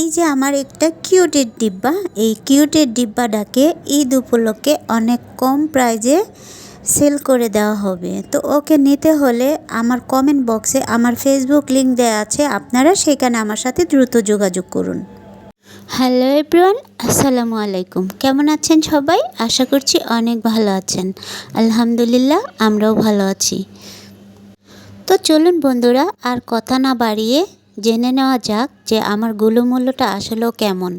এই যে আমার একটা কিউটের ডিব্বা, এই কিউটের ডিব্বাটাকে ঈদ উপলক্ষে অনেক কম প্রাইজে সেল করে দেওয়া হবে। তো ওকে নিতে হলে আমার কমেন্ট বক্সে আমার ফেসবুক লিংক দেওয়া আছে, আপনারা সেখানে আমার সাথে দ্রুত যোগাযোগ করুন। হ্যালো এভরিওয়ান, আসসালামু আলাইকুম। কেমন আছেন সবাই? আশা করছি অনেক ভালো আছেন। আলহামদুলিল্লাহ, আমরাও ভালো আছি। তো চলুন বন্ধুরা, আর কথা না বাড়িয়ে জেনে নেওয়া যাক যে আমার গুলুমূল্যটা আসলেও কেমন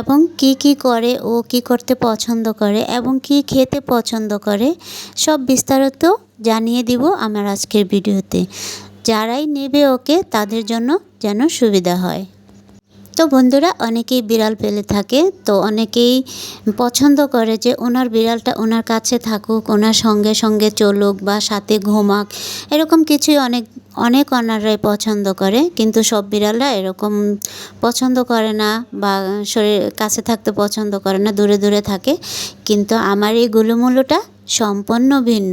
এবং কি কি করে ও কি করতে পছন্দ করে এবং কি খেতে পছন্দ করে, সব বিস্তারিত জানিয়ে দিব আমার আজকের ভিডিওতে। যারাই নেবে ওকে, তাদের জন্য যেন সুবিধা হয়। তো বন্ধুরা, অনেকেই বিড়াল পেলে থাকে, তো অনেকেই পছন্দ করে যে ওনার বিড়ালটা ওনার কাছে থাকুক, ওনার সঙ্গে সঙ্গে চলুক বা সাথে ঘুমাক, এরকম কিছুই অনেক অনেক অনাররাই পছন্দ করে, কিন্তু সব বিড়ালরা এরকম পছন্দ করে না বা শরীর, কাছে থাকতে পছন্দ করে না, দূরে দূরে থাকে। কিন্তু আমার এই গুলুমুলুটা সম্পন্ন ভিন্ন।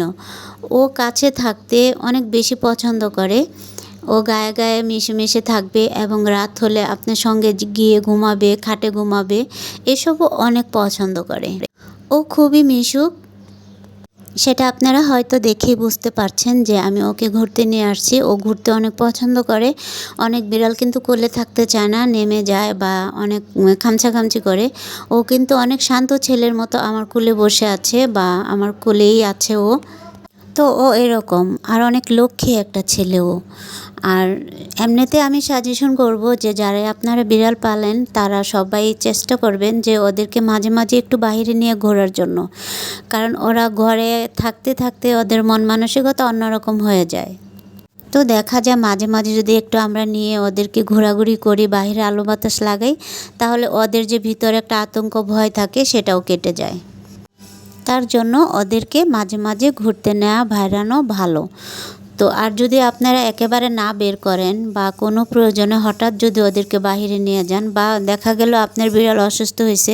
ও কাছে থাকতে অনেক বেশি পছন্দ করে। ও গায়ে গায়ে মিশে মিশে থাকবে এবং রাত হলে আপনার সঙ্গে গিয়ে ঘুমাবে, খাটে ঘুমাবে, এসবও অনেক পছন্দ করে। ও খুবই মিশুক সেটা আপনারা হয়তো দেখেই বুঝতে পারছেন যে আমি ওকে ঘুরতে নিয়ে আসছি। ও ঘুরতে অনেক পছন্দ করে। অনেক বিড়াল কিন্তু কোলে থাকতে চায় না, নেমে যায় বা অনেক খামছাখামচি করে। ও কিন্তু অনেক শান্ত ছেলের মতো আমার কোলে বসে আছে বা আমার কোলেই আছে ও। তো ও এরকম। আর অনেক লক্ষ্মী একটা ছেলেও। আর এমনিতে আমি সাজেশন করব যে, যারা আপনারা বিড়াল পালেন, তারা সবাই চেষ্টা করবেন যে, ওদেরকে মাঝে মাঝে একটু বাইরে নিয়ে ঘোরার জন্য। কারণ ওরা ঘরে থাকতে থাকতে ওদের মন মানসিকতা অন্যরকম হয়ে যায়। তো দেখা যায়, মাঝে মাঝে যদি একটু আমরা নিয়ে ওদেরকে ঘোরাঘুরি করি বাইরে আলো বাতাস লাগাই, তাহলে ওদের যে ভিতরে একটা আতঙ্ক ভয় থাকে, সেটাও কেটে যায়। তার জন্য ওদেরকে মাঝে মাঝে ঘুরতে নেওয়া ভাইরানো ভালো। তো আর যদি আপনারা একেবারে না বের করেন বা কোনো প্রয়োজনে হঠাৎ যদি ওদেরকে বাহিরে নিয়ে যান বা দেখা গেল আপনার বিড়াল অসুস্থ হয়েছে,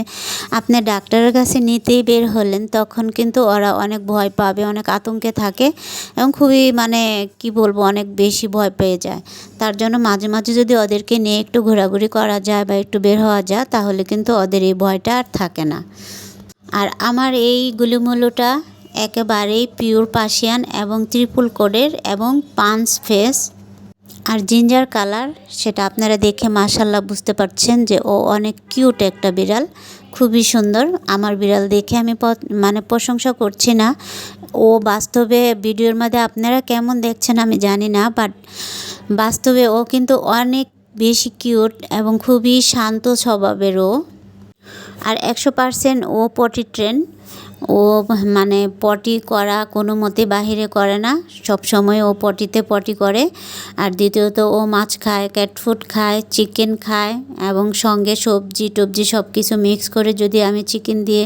আপনি ডাক্তারের কাছে নিতেই বের হলেন, তখন কিন্তু ওরা অনেক ভয় পাবে, অনেক আতঙ্কে থাকে এবং খুবই মানে কি বলব, অনেক বেশি ভয় পেয়ে যায়। তার জন্য মাঝে মাঝে যদি ওদেরকে নিয়ে একটু ঘোরাঘুরি করা যায় বা একটু বের হওয়া যায়, তাহলে কিন্তু ওদের এই ভয়টা আর থাকে না। আর আমার এই গুলিমুলোটা একেবারেই পিওর পাশিয়ান এবং ত্রিপুল কোডের এবং পাঞ্চ ফেস। আর জিঞ্জার কালার, সেটা আপনারা দেখে মাশাল্লাহ বুঝতে পারছেন যে ও অনেক কিউট একটা বিড়াল, খুবই সুন্দর। আমার বিড়াল দেখে আমি মানে প্রশংসা করছি না। ও বাস্তবে ভিডিওর মধ্যে আপনারা কেমন দেখছেন আমি জানি না, বাট বাস্তবে ও কিন্তু অনেক বেশি কিউট এবং খুবই শান্ত স্বভাবের ও। আর একশো পারসেন্ট ও পটি ট্রেন। ও মানে পটি করা কোনো মতে বাহিরে করে না। সব সময় ও পটিতে পটি করে। আর দ্বিতীয়ত ও মাছ খায় ক্যাটফুড খায়, চিকেন খায় এবং সঙ্গে সবজি টবজি সব কিছু মিক্স করে যদি আমি চিকেন দিয়ে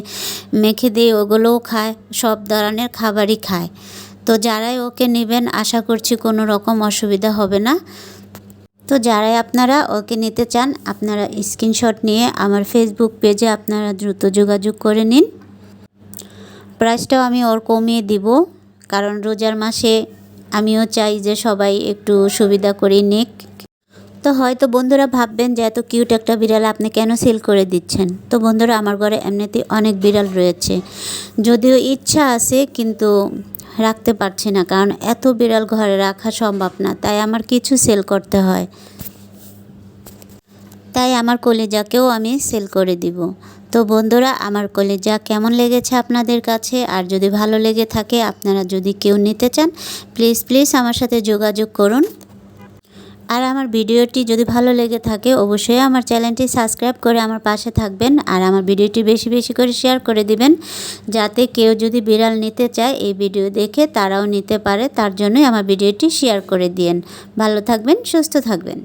মেখে দিই, ওগুলোও খায়, সব ধরনের খাবারই খায়। তো যারাই ওকে নেবেন, আশা করছি কোনো রকম অসুবিধা হবে না। তো যারাই আপনারা ওকে নিতে চান, আপনারা স্ক্রিনশট নিয়ে আমার ফেসবুক পেজে আপনারা দ্রুত যোগাযোগ করে নিন। প্রাইসটাও আমি ওর কমিয়ে দিব, কারণ রোজার মাসে আমিও চাই যে সবাই একটু সুবিধা করে নিক। তো হয়তো বন্ধুরা ভাববেন যে এত কিউট একটা বিড়াল আপনি কেন সেল করে দিচ্ছেন? তো বন্ধুরা, আমার ঘরে এমনিতেই অনেক বিড়াল রয়েছে। যদিও ইচ্ছা আছে, কিন্তু রাখতে পারছি না, কারণ এত বিড়াল ঘরে রাখা সম্ভব না, তাই আমার কিছু সেল করতে হয়। তাই আমার কলেজাকেও আমি সেল করে দিব। তো বন্ধুরা, আমার কলেজা কেমন লেগেছে আপনাদের কাছে? আর যদি ভালো লেগে থাকে, আপনারা যদি কেউ নিতে চান প্লিজ প্লিজ আমার সাথে যোগাযোগ করুন। আর আমার ভিডিওটি যদি ভালো লেগে থাকে, অবশ্যই আমার চ্যানেলটি সাবস্ক্রাইব করে আমার পাশে থাকবেন আর আমার ভিডিওটি বেশি বেশি করে শেয়ার করে দিবেন, যাতে কেউ যদি বিড়াল নিতে চায় এই ভিডিও দেখে তারাও নিতে পারে, তার জন্যই আমার ভিডিওটি শেয়ার করে দিয়েন। ভালো থাকবেন, সুস্থ থাকবেন।